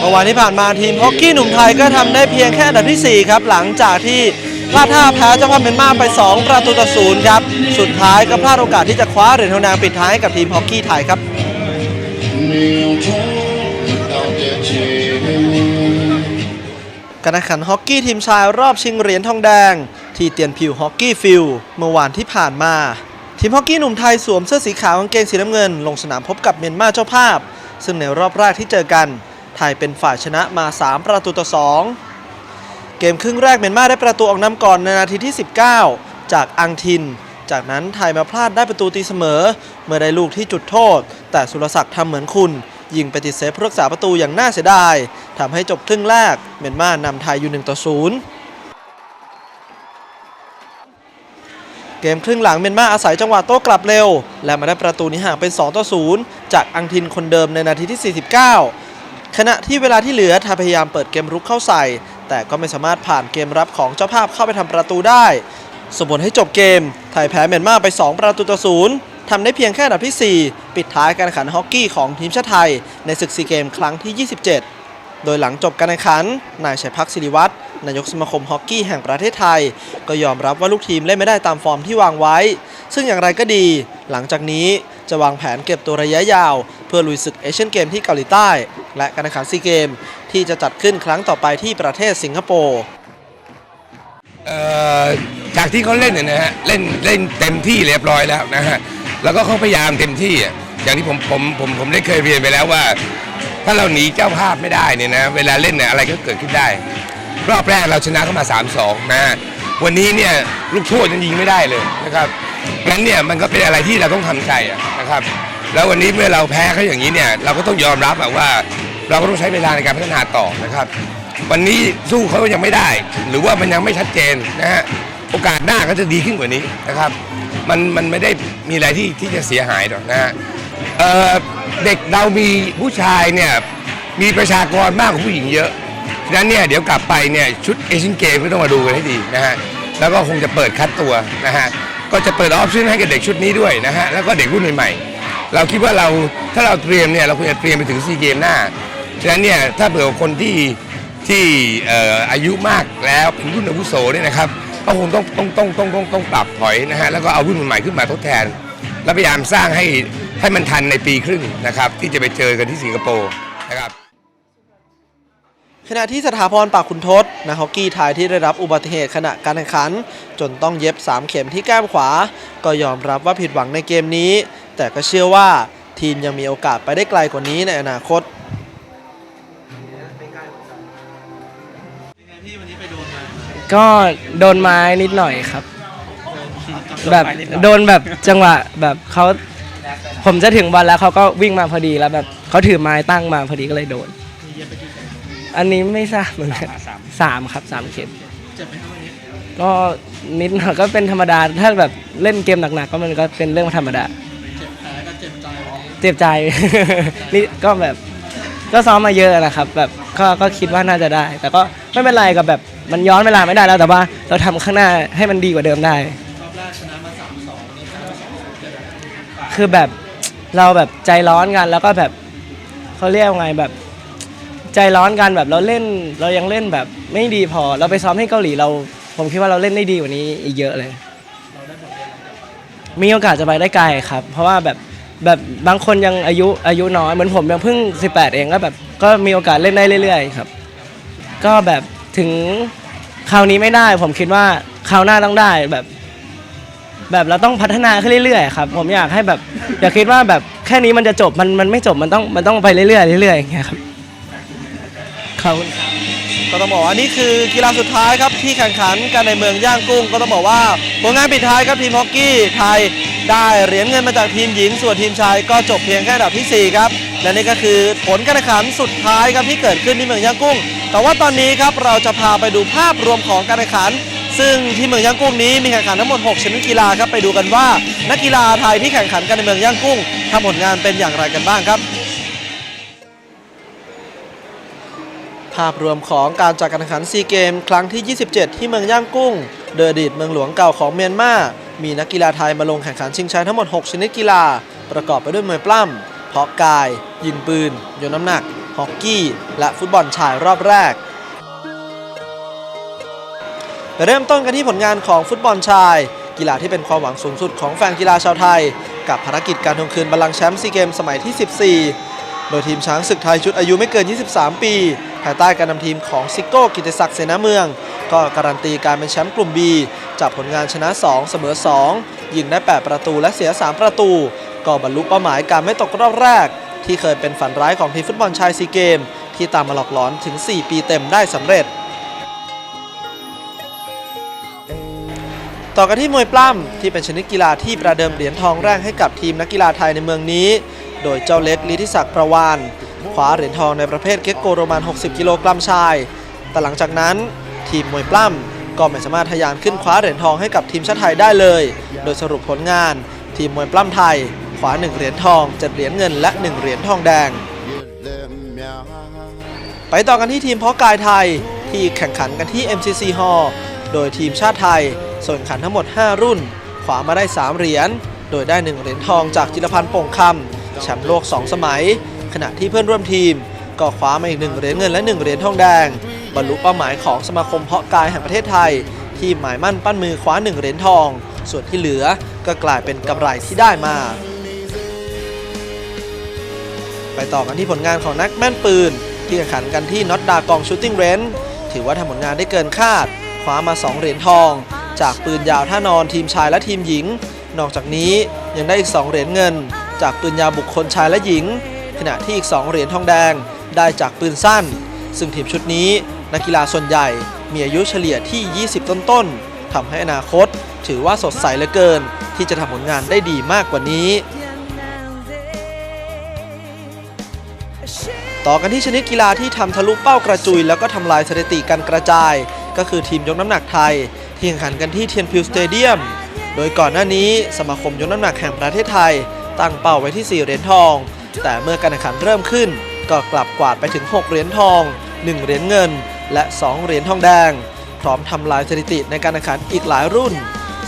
เมื่อวานที่ผ่านมาทีมฮอกกี้หนุ่มไทยก็ทำได้เพียงแค่อันดับที่ 4 ครับ หลังจากที่พลาดท่าแพ้เจ้าภาพเมียนมาไป 2 ประตูต่อศูนย์ครับ สุดท้ายก็พลาดโอกาสที่จะคว้าเหรียญทองแดงปิดท้ายให้กับทีมฮอกกี้ไทยครับการแข่งขันฮอกกี้ทีมชายรอบชิงเหรียญทองแดง ที่เตียนผิวฮอกกี้ฟิลเมื่อวานที่ผ่านมาทีมฮอกกี้หนุ่มไทยสวมเสื้อสีขาวกางเกงสีน้ำเงิน ลงสนามพบกับเมียนมาเจ้าภาพ ซึ่งในรอบแรกที่เจอกัน ไทยเป็นฝ่ายชนะมา 3 ประตูต่อ 2 เกมครึ่งแรกเมียนมาได้ประตูออกนำก่อนในนาทีที่ 19 จากอังทิน จากนั้นไทยมาพลาดได้ประตูตีเสมอ เมื่อได้ลูกที่จุดโทษ แต่สุรศักดิ์ทำเหมือนคุณ ยิงไปติดเซฟผู้รักษาประตูอย่างน่าเสียดายทำให้จบครึ่งแรกเมียนมานำไทยอยู่1ต่อ0เกมครึ่งหลังเมียนมาอาศัยจังหวะโต้กลับเร็ว และมาได้ประตูนี้ห่างเป็น 2 ต่อ 0 จากอังทินคนเดิมในนาทีที่ 49 ขณะที่เวลาที่เหลือไทยพยายามเปิดเกมรุกเข้าใส่ แต่ก็ไม่สามารถผ่านเกมรับของเจ้าภาพเข้าไปทำประตูได้ส่งผลให้จบเกม ไทยแพ้เมียนมาไป 2 ประตูต่อ0ทำได้เพียงแค่อันดับที่ 4 ปิดท้ายการแข่งขันฮอกกี้ของทีมชาติไทย ในศึกซีเกมครั้งที่ 27 โดยหลังจบการแข่งขัน นายชัยพักศิริวัฒน์นายกสมาคมฮอกกี้แห่งประเทศไทย ก็ยอมรับว่าลูกทีมเล่นไม่ได้ตามฟอร์มที่วางไว้ ซึ่งอย่างไรก็ดี หลังจากนี้จะวางแผนเก็บตัวระยะยาว เพื่อลุยศึกเอเชียนเกมที่เกาหลีใต้ และการแข่งขันซีเกมที่จะจัดขึ้นครั้งต่อไปที่ประเทศสิงคโปร์จากที่เขาเล่นเนี่ยนะฮะเล่นเล่นเต็มที่เรียบร้อยแล้วนะฮะแล้วก็เขาพยายามเต็มที่อย่างที่ผมผมผมผมได้เคยเรียนไปแล้วว่า ถ้าเราหนีเจ้าภาพไม่ได้เนี่ยนะเวลาเล่นเนี่ยอะไรก็เกิดขึ้นได้ รอบแรกเราชนะเข้ามา 3-2 นะฮะวันนี้เนี่ยลูกโทษยังยิงไม่ได้เลยนะครับงั้นเนี่ยมันก็เป็นอะไรที่เราต้องทำใจนะครับ แล้ววันนี้เมื่อเราแพ้เขาอย่างนี้เนี่ยเราก็ต้องยอมรับอะว่า เราก็ต้องใช้เวลาในการพัฒนาต่อนะครับ วันนี้สู้เขายังไม่ได้ หรือว่ามันยังไม่ชัดเจนนะฮะโอกาสหน้าก็จะดีขึ้นกว่านี้นะครับ มันมันไม่ได้มีอะไรที่ที่จะเสียหายหรอกนะฮะเอ่อเด็กเรามีผู้ชายเนี่ยมีประชากรมากกว่าผู้หญิงเยอะฉะนั้นเนี่ยเดี๋ยวกลับไปเนี่ยชุดเอเชียนเกมก็ต้องมาดูกันให้ดีนะฮะแล้วก็คงจะเปิดคัดตัวนะฮะก็จะเปิดออปชั่นให้กับเด็กชุดนี้ด้วยนะฮะแล้วก็เด็กรุ่นใหม่ๆเราคิดว่าเราถ้าเราเตรียมเนี่ยเราควรจะเตรียมไปถึงซีเกมหน้า ฉะนั้นเนี่ยถ้าเผื่อคนที่ที่ออายุมากแล้วเป็นรุ่นอาวุโสเนี่ยนะครับก็คงต้องต้องต้องต้องต้องต้องปรับถอยนะฮะแล้วก็เอารุ่นใหม่ขึ้นมาทดแทน แล้วพยายามสร้างให้ให้มันทันในปีครึ่งนะครับ ที่จะไปเจอกันที่สิงคโปร์นะครับขณะที่สถาพรปากคุณทศนักฮอกกี้ไทยที่ได้รับอุบัติเหตุขณะการแข่งขัน จนต้องเย็บ 3 เข็มที่แก้มขวา ก็ยอมรับว่าผิดหวังในเกมนี้ แต่ก็เชื่อว่าทีมยังมีโอกาสไปได้ไกลกว่านี้ในอนาคต ก็โดนไม้นิดหน่อยครับ แบบโดนแบบจังหวะแบบเขาผมจะถึงบอลแล้วเขาก็วิ่งมาพอดีแล้วแบบเขาถือไม้ตั้งมาพอดีก็เลยโดน อันนี้ไม่ทราบเหมือนกันสามครับสามเข็มก็นิดหน่อยก็เป็นธรรมดา ถ้าแบบเล่นเกมหนักๆก็มันก็เป็นเรื่องธรรมดา เจ็บใจนี่ก็แบบก็ซ้อมมาเยอะนะครับ แบบ ก็ก็คิดว่าน่าจะได้ แต่ก็ไม่เป็นไรกับแบบมันย้อนเวลาไม่ได้แล้วแต่ว่าเราทำข้างหน้าให้มันดีกว่าเดิมได้ คือแบบเราแบบใจร้อนกันแล้วก็แบบเขาเรียกว่าไงแบบใจร้อนกันแบบเราเล่นเรายังเล่นแบบไม่ดีพอ เราไปซ้อมให้เกาหลีเรา ผมคิดว่าเราเล่นได้ดีกว่านี้อีกเยอะเลย มีโอกาสจะไปได้ไกลครับ เพราะว่าแบบแบบบางคนยังอายุอายุน้อยเหมือนผมยังเพิ่ง 18 เองก็แบบ ก็มีโอกาสเล่นได้เรื่อยๆครับ ก็แบบถึงคราวนี้ไม่ได้ ผมคิดว่าคราวหน้าต้องได้แบบ แบบเราต้องพัฒนาขึ้นเรื่อยๆครับผมอยากให้แบบอย่าคิดว่าแบบแค่นี้มันจะจบมันมันไม่จบมันต้องมันต้องไปเรื่อยๆเรื่อยๆอย่างเงี้ยครับขอบคุณครับก็ต้องบอกว่านี่คือกีฬาสุดท้ายครับที่แข่งขันกันในเมืองย่างกุ้ง ก็ต้องบอกว่าผลงานปิดท้ายครับทีมฮอกกี้ไทยได้เหรียญเงินมาจากทีมหญิง ส่วนทีมชายก็จบเพียงแค่อันดับทีสี่4 ครับ และนี่ก็คือผลการแข่งขันสุดท้ายครับที่เกิดขึ้นที่เมืองย่างกุ้ง แต่ว่าตอนนี้ครับเราจะพาไปดูภาพรวมของการแข่งขัน ซึ่งที่เมืองย่างกุ้งนี้มีแข่งขันทั้งหมด 6 ชนิดกีฬาครับไปดูกันว่า นักกีฬาไทยที่แข่งขันกันในเมืองย่างกุ้งทำผลงานเป็นอย่างไรกันบ้างครับ ภาพรวมของการจัดการแข่งขันซีเกมครั้งที่ 27 ที่เมืองย่างกุ้งโดยอดีตเมืองหลวงเก่าของเมียนมา มีนักกีฬาไทยมาลงแข่งขันชิงชัยทั้งหมด 6 ชนิดกีฬา ประกอบไปด้วยมวยปล้ำ เพาะกาย ยิงปืน โยนน้ำหนัก ฮอกกี้ และฟุตบอลชายรอบแรกเริ่มต้นกันที่ผลงานของฟุตบอลชาย กีฬาที่เป็นความหวังสูงสุดของแฟนกีฬาชาวไทย กับภารกิจการทวงคืนบัลลังก์แชมป์ซีเกมสมัยที่ 14 โดยทีมช้างศึกไทยชุดอายุไม่เกิน 23 ปี ภายใต้การนำทีมของซิโก้กิติศักดิ์เสนาเมือง ก็การันตีการเป็นแชมป์กลุ่ม B จากผลงานชนะ 2 เสมอ 2 ยิงได้ 8 ประตูและเสีย 3 ประตู ก็บรรลุเป้าหมายการไม่ตกรอบแรก ที่เคยเป็นฝันร้ายของทีมฟุตบอลชายซีเกม ที่ตามมาหลอกหลอนถึง 4 ปีเต็มได้สำเร็จ ต่อกันที่มวยปล้ำที่เป็นชนิดกีฬาที่ประเดิมเหรียญทองแรกให้กับทีมนักกีฬาไทยในเมืองนี้ โดยเจ้าเล็กลิทิศักดิ์ประวานคว้าเหรียญทองในประเภทเก็กโกโรมัน 60 กิโลกรัมชาย แต่หลังจากนั้นทีมมวยปล้ำก็ไม่สามารถทะยานขึ้นคว้าเหรียญทองให้กับทีมชาติไทยได้เลย โดยสรุปผลงาน ทีมมวยปล้ำไทย คว้า1 เหรียญทอง 7 เหรียญเงินและ 1 เหรียญทองแดง ไปต่อกันที่ทีมเพาะกายไทยที่แข่งขันกันที่ MCC Hall โดยทีมชาติไทยส่วนขันทั้งหมด 5 รุ่น ขวามาได้ 3 เหรียญ โดยได้ 1 เหรียญทองจากจิรพันธ์ป่งคำแชมป์โลก 2 สมัย ขณะที่เพื่อนร่วมทีม ก็คว้ามาอีก 1 เหรียญเงินและ 1 เหรียญทองแดง บรรลุเป้าหมายของสมาคมเพาะกายแห่งประเทศไทย ที่หมายมั่นปั้นมือคว้า 1 เหรียญทอง ส่วนที่เหลือก็กลายเป็นกำไรที่ได้มา ไปต่อกันที่ผลงานของนักแม่นปืน ที่แข่งขันกันที่น็อตดากองชูตติ้งเรนถือว่าทำผลงานได้เกินคาดคว้ามา 2 เหรียญทอง จากปืนยาวท่านอนทีมชายและทีมหญิง นอกจากนี้ยังได้อีก 2 เหรียญเงิน จากปืนยาวบุคคลชายและหญิง ขณะที่อีก 2 เหรียญทองแดงได้จากปืนสั้น ซึ่งทีมชุดนี้นักกีฬาส่วนใหญ่มีอายุเฉลี่ยที่ 20 ต้นๆทำให้อนาคต ถือว่าสดใสเหลือเกิน ที่จะทำผลงานได้ดีมากกว่านี้ ต่อกันที่ชนิดกีฬาที่ทำทะลุเป้ากระจุย แล้วก็ทำลายสถิติการกระจาย ก็คือทีมยกน้ำหนักไทย ที่แข่งขันกันที่เทียนพิวสเตเดียม โดยก่อนหน้านี้สมาคมยกน้ำหนักแห่งประเทศไทย ตั้งเป้าไว้ที่ 4 เหรียญทอง แต่เมื่อการแข่งขันเริ่มขึ้น ก็กลับกวาดไปถึง 6 เหรียญทอง 1 เหรียญเงิน และ 2 เหรียญทองแดง พร้อมทำลายสถิติในการแข่งขันอีกหลายรุ่น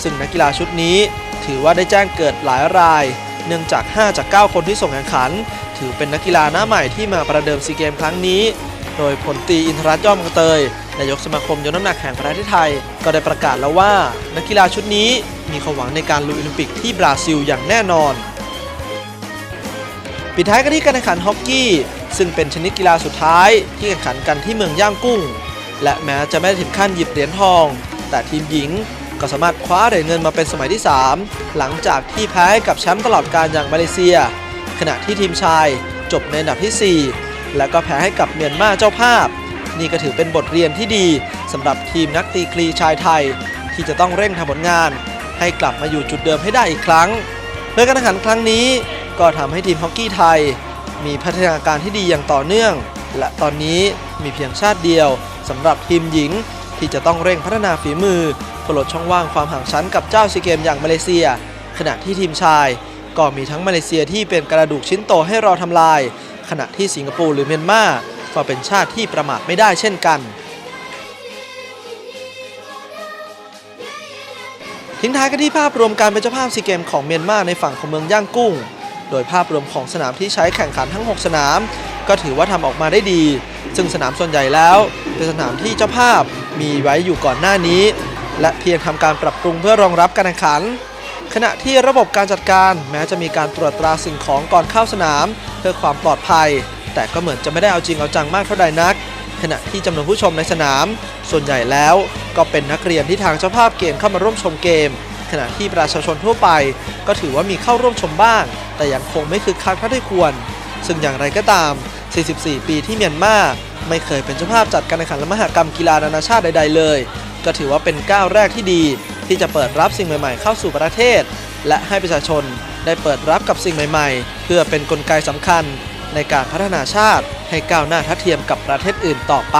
ซึ่งนักกีฬาชุดนี้ ถือว่าได้แจ้งเกิดหลายราย เนื่องจาก 5 จาก 9 คนที่ส่งแข่งขัน ถือเป็นนักกีฬาหน้าใหม่ที่มาประเดิมซีเกมครั้งนี้ โดยผลตีอินทรัตย่อมกระเตยนายกสมาคมยกน้ำหนักแห่งประเทศไทย ก็ได้ประกาศแล้วว่า นักกีฬาชุดนี้มีความหวังในการลุยโอลิมปิกที่บราซิลอย่างแน่นอน ปิดท้ายกันที่การแข่งขันฮอกกี้ ซึ่งเป็นชนิดกีฬาสุดท้ายที่แข่งขันกันที่เมืองย่างกุ้ง และแม้จะไม่ได้ถึงขั้นหยิบเหรียญทอง แต่ทีมหญิงก็สามารถคว้าเหรียญเงินมาเป็นสมัยที่ 3 หลังจากที่แพ้กับแชมป์ตลอดการอย่างมาเลเซีย ขณะที่ทีมชายจบในอันดับที่ 4 และก็แพ้ให้กับเมียนมาเจ้าภาพ นี่ก็ถือเป็นบทเรียนที่ดีสำหรับทีมนักตีคลีชายไทย ที่จะต้องเร่งทำผลงาน ให้กลับมาอยู่จุดเดิมให้ได้อีกครั้งโดยการแข่งขันครั้งนี้ก็ทำให้ทีมฮอกกี้ไทย มีพัฒนาการที่ดีอย่างต่อเนื่อง และตอนนี้มีเพียงชาติเดียวสำหรับทีมหญิงที่จะต้องเร่งพัฒนาฝีมือเพื่อลดช่องว่างความห่างชั้นกับเจ้าซีเกมอย่างมาเลเซีย ขณะที่ทีมชาย ก็มีทั้งมาเลเซียที่เป็นกระดูกชิ้นโตให้เรอทำลาย ขณะที่สิงคโปร์หรือเมียนมาก็เป็นชาติที่ประมาทไม่ได้เช่นกัน ทิ้งท้ายกันที่ภาพรวมการเป็นเจ้าภาพซีเกมของเมียนมาในฝั่งของเมืองย่างกุ้ง โดยภาพรวมของสนามที่ใช้แข่งขันทั้ง 6 สนาม ก็ถือว่าทำออกมาได้ดี ซึ่งสนามส่วนใหญ่แล้วเป็นสนามที่เจ้าภาพมีไว้อยู่ก่อนหน้านี้ และเพียงทำการปรับปรุงเพื่อรองรับการแข่งขัน ขณะที่ระบบการจัดการแม้จะมีการตรวจตราสิ่งของก่อนเข้าสนาม เพื่อความปลอดภัย แต่ก็เหมือนจะไม่ได้เอาจริงเอาจังมากเท่าใดนัก ขณะที่จำนวนผู้ชมในสนาม ส่วนใหญ่แล้วก็เป็นนักเรียนที่ทางเจ้าภาพเกณฑ์เข้ามาร่วมชมเกม ขณะที่ประชาชนทั่วไป ก็ถือว่ามีเข้าร่วมชมบ้าง แต่ยังคงไม่คึกคักเท่าที่ควร ซึ่งอย่างไรก็ตาม 44 ปีที่เมียนมาไม่เคยเป็นเจ้าภาพจัดการแข่งขันและมหกรรมกีฬานานาชาติใด ๆ เลย ก็ถือว่าเป็นก้าวแรกที่ดี ที่จะเปิดรับสิ่งใหม่ ๆ เข้าสู่ประเทศ และให้ประชาชนได้เปิดรับกับสิ่งใหม่ ๆ เพื่อเป็นนกลไกสำคัญในการพัฒนาชาติให้ก้าวหน้าทัดเทียมกับประเทศอื่นต่อไป